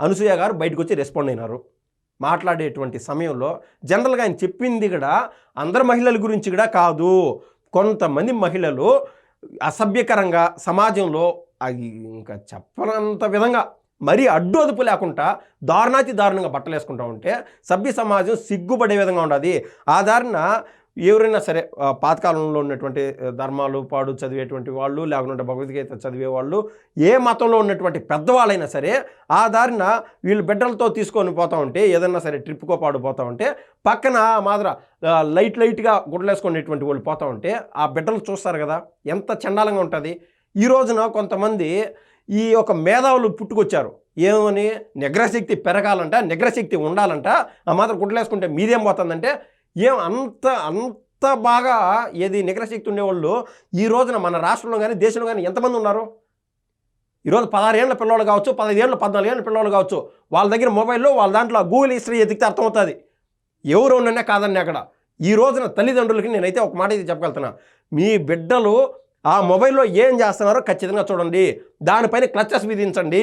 అనసూయ గారు బయటకు వచ్చి రెస్పాండ్ అయినారు. మాట్లాడేటువంటి సమయంలో జనరల్గా ఆయన చెప్పింది కూడా అందరు మహిళల గురించి కూడా కాదు. కొంతమంది మహిళలు అసభ్యకరంగా సమాజంలో అది ఇంకా చెప్పనంత విధంగా మరీ అడ్డు అదుపు లేకుండా దారుణాతి దారుణంగా బట్టలు వేసుకుంటా ఉంటే సభ్య సమాజం సిగ్గుపడే విధంగా ఉండదు. ఆ దారిన ఎవరైనా సరే పాతకాలంలో ఉన్నటువంటి ధర్మాలు పాడు చదివేటువంటి వాళ్ళు లేకుంటే భగవద్గీత చదివే వాళ్ళు ఏ మతంలో ఉన్నటువంటి పెద్దవాళ్ళైనా సరే ఆ దారిన వీళ్ళు బిడ్డలతో తీసుకొని పోతా ఉంటే ఏదైనా సరే ట్రిప్కో పాడు పోతా ఉంటే పక్కన మాదిర లైట్ లైట్గా గుడ్లేసుకునేటువంటి వాళ్ళు పోతా ఉంటే ఆ బిడ్డలు చూస్తారు కదా ఎంత చండాలంగా ఉంటుంది. ఈ రోజున కొంతమంది ఈ యొక్క మేధావులు పుట్టుకొచ్చారు. ఏమని? నిగ్రశక్తి పెరగాలంట నిగ్రశక్తి ఉండాలంట ఆ మాత్రం గుడ్లేసుకుంటే మీదేం పోతుందంటే ఏం అంత అంత బాగా ఏది నిగ్రశక్తి ఉండేవాళ్ళు ఈ రోజున మన రాష్ట్రంలో కానీ దేశంలో కానీ ఎంతమంది ఉన్నారు? ఈరోజు పదహారేళ్ళ పిల్లలు కావచ్చు పదహైదేళ్ళ పద్నాలుగేళ్ళ పిల్లలు కావచ్చు. వాళ్ళ దగ్గర మొబైల్లో వాళ్ళ దాంట్లో గూగుల్ హిస్టరీ ఎదిగితే అర్థమవుతుంది. ఎవరు ఉన్ననే కాదండి అక్కడ. ఈ రోజున తల్లిదండ్రులకి నేనైతే ఒక మాట ఇది చెప్పగలుగుతున్నా. మీ బిడ్డలు ఆ మొబైల్లో ఏం చేస్తున్నారో ఖచ్చితంగా చూడండి. దానిపైన క్లచెస్ విధించండి.